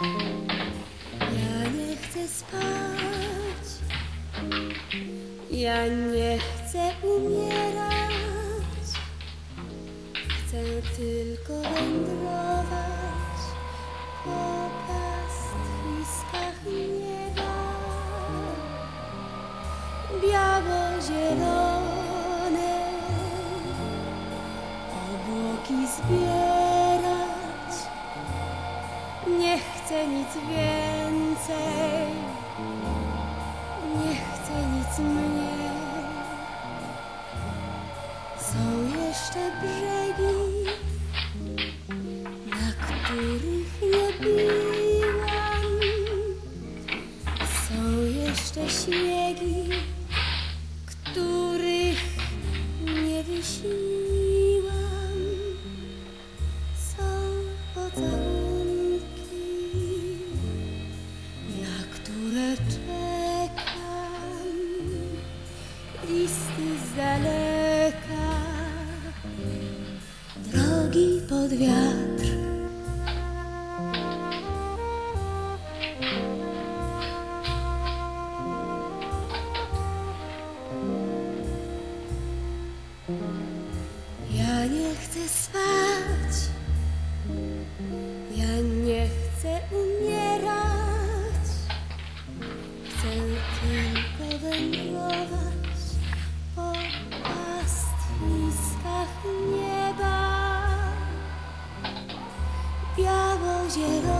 Ja nie chcę spać, ja nie chcę umierać, chcę tylko wędrować po pastwiskach nieba. Biało-zielone obłoki zbiera. Nie chcę nic więcej, nie chcę nic mniej. Są jeszcze brzegi, na których nie byłam. Są jeszcze śniegi, których nie wyśniłam. Pod wiatr. Ja nie chcę spać, ja nie chcę umierać, chcę tylko wędrować pastwiskach nieba. Biało-zielone